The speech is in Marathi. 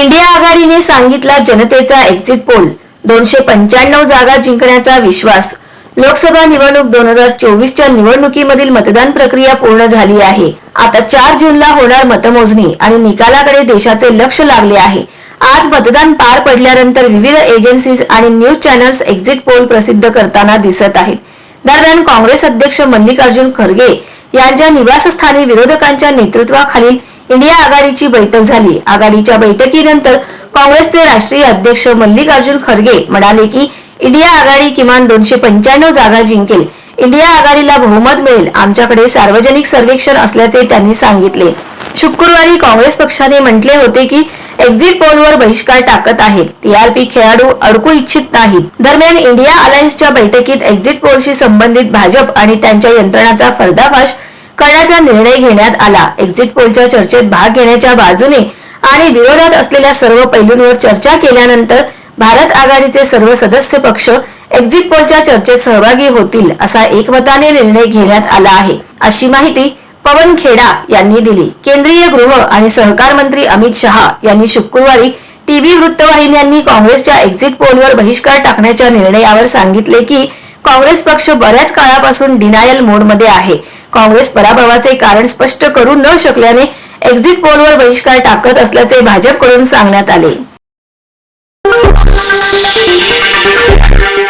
इंडिया आघाडीने सांगितला जनतेचा एक्झिट पोल दोनशे पंच्याण्णव जागा जिंकण्याचा विश्वास. लोकसभा निवडणूक दोन हजार चोवीसच्या निवडणुकीमधील मतदान प्रक्रिया पूर्ण झाली आहे. आता चार जूनला होणार मतमोजणी आणि निकालाकडे देशाचे लक्ष लागले आहे. आज मतदान पार पडल्यानंतर विविध एजन्सीज आणि न्यूज चॅनल्स एक्झिट पोल प्रसिद्ध करताना दिसत आहेत. दरम्यान काँग्रेस अध्यक्ष मल्लिकार्जुन खरगे यांच्या निवासस्थानी विरोधकांच्या नेतृत्वाखालील इंडिया आघाडीची बैठक झाली. आघाडीच्या बैठकीनंतर काँग्रेसचे राष्ट्रीय अध्यक्ष मल्लिकार्जुन खरगे म्हणाले की इंडिया आघाडी किमान दोनशे पंच्याण्णव जागा जिंकेल. इंडिया आघाडीला बहुमत मिळेल आमच्याकडे सार्वजनिक सर्वेक्षण असल्याचे त्यांनी सांगितले. शुक्रवारी काँग्रेस पक्षाने म्हटले होते की एक्झिट पोलवर बहिष्कार टाकत आहेत. टीआरपी खेळाडू अडकू इच्छित नाहीत. दरम्यान इंडिया अलायन्सच्या बैठकीत एक्झिट पोलशी संबंधित भाजप आणि त्यांच्या यंत्रणाचा पर्दाफाश करण्याचा निर्णय घेण्यात आला. एक्झिट पोलच्या चर्चेत भाग घेण्याच्या बाजूने आणि विरोधात असलेल्या सर्व पैलूंवर चर्चा केल्यानंतर भारत आघाडीचे सर्व सदस्य पक्ष एक्झिट पोलच्या चर्चेत सहभागी होतील असा एकमताने निर्णय घेण्यात आला आहे. अशी माहिती पवन खेडा यांनी दिली. केंद्रीय गृह आणि सहकार मंत्री अमित शहा यांनी शुक्रवारी टीव्ही वृत्तवाहिन्यांनी काँग्रेसच्या एक्झिट पोलवर बहिष्कार टाकण्याच्या निर्णयावर सांगितले की काँग्रेस पक्ष बऱ्याच काळापासून डिनायल मोडमध्ये आहे. काँग्रेस पराभवाचे कारण स्पष्ट करू न शकल्याने एक्झिट पोलवर बहिष्कार टाकत असल्याचे भाजपकडून सांगण्यात आले.